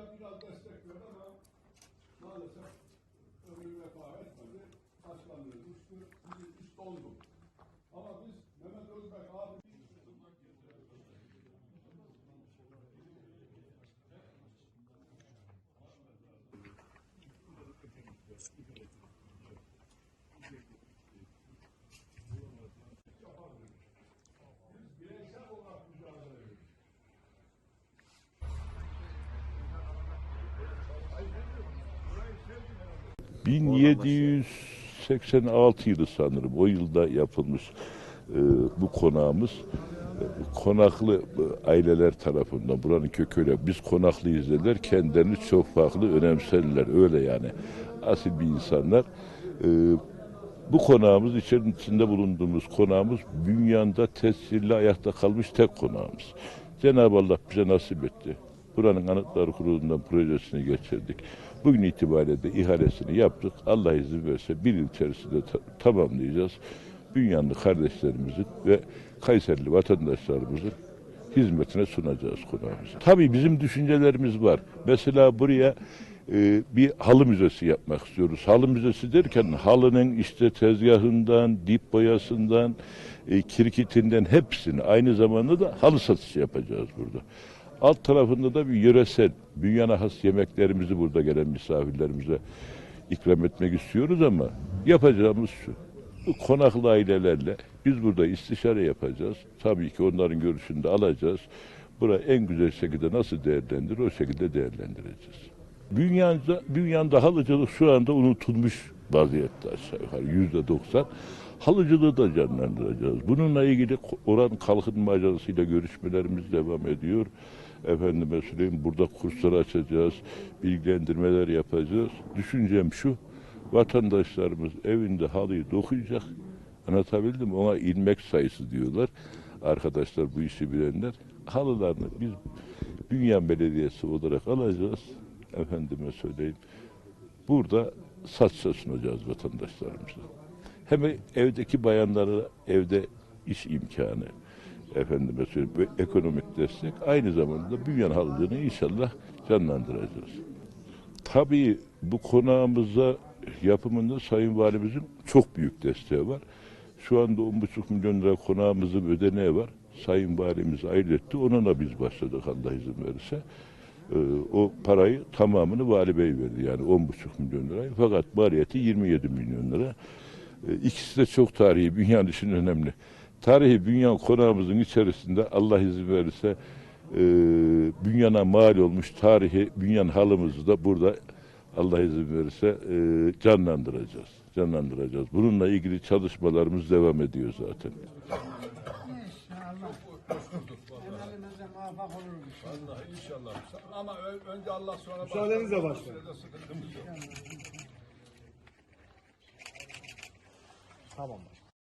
bize biraz destek ama maalesef ömrü vefa etmedi. Hastalığı düştü. Bizim iş doldu. 1786 yılı sanırım o yılda yapılmış e, bu konağımız e, konaklı e, aileler tarafından buranın kökü öyle biz konaklıyız dediler kendilerini çok farklı önemsediler öyle yani asil bir insanlar E, bu konağımız içerisinde bulunduğumuz konağımız dünyada tesirli ayakta kalmış tek konağımız. Cenab-ı Allah bize nasip etti. Buranın Anıtlar Kurulu'ndan projesini geçirdik. Bugün itibariyle de ihalesini yaptık. Allah izin verirse bir yıl içerisinde ta- tamamlayacağız. Bünyanlı kardeşlerimizin ve Kayserili vatandaşlarımızın hizmetine sunacağız konağımızı. Tabii bizim düşüncelerimiz var. Mesela buraya e, bir halı müzesi yapmak istiyoruz. Halı müzesi derken halının işte tezgahından, dip boyasından, e, kirkitinden hepsini aynı zamanda da halı satışı yapacağız burada. Alt tarafında da bir yöresel, dünyana has yemeklerimizi burada gelen misafirlerimize ikram etmek istiyoruz ama yapacağımız şu. Bu konaklı ailelerle biz burada istişare yapacağız. Tabii ki onların görüşünü de alacağız. Bura en güzel şekilde nasıl değerlendirir o şekilde değerlendireceğiz. Dünyada, dünyada halıcılık şu anda unutulmuş vaziyette aşağı yukarı yüzde doksan. Halıcılığı da canlandıracağız. Bununla ilgili oran kalkınma ajansıyla görüşmelerimiz devam ediyor. Efendime söyleyeyim burada kurslar açacağız, bilgilendirmeler yapacağız. Düşüncem şu, vatandaşlarımız evinde halıyı dokuyacak. Anlatabildim? Ona ilmek sayısı diyorlar. Arkadaşlar bu işi bilenler. Halılarını biz Dünya Belediyesi olarak alacağız. Efendime söyleyeyim. Burada satışa sunacağız vatandaşlarımıza. Hem evdeki bayanlara evde iş imkanı, efendime söyleyeyim, ekonomik destek aynı zamanda bünyen halkını inşallah canlandıracağız. Tabii bu konağımıza yapımında Sayın Valimizin çok büyük desteği var. Şu anda 10,5 milyon lira konağımızın ödeneği var. Sayın Valimiz ayretti. Ona da biz başladık Allah izin verirse. Ee, o parayı tamamını Vali Bey verdi. Yani 10,5 milyon lirayı. Fakat maliyeti 27 milyon lira. İkisi de çok tarihi, bünyan için önemli. Tarihi bünyan konağımızın içerisinde Allah izin verirse e, bünyana mal olmuş tarihi bünyan halımızı da burada Allah izin verirse e, canlandıracağız. Canlandıracağız. Bununla ilgili çalışmalarımız devam ediyor zaten. Emelimizde muvaffak oluruz. Vallahi inşallah. Ama önce Allah sonra Müsaadenizle yok. Tamam.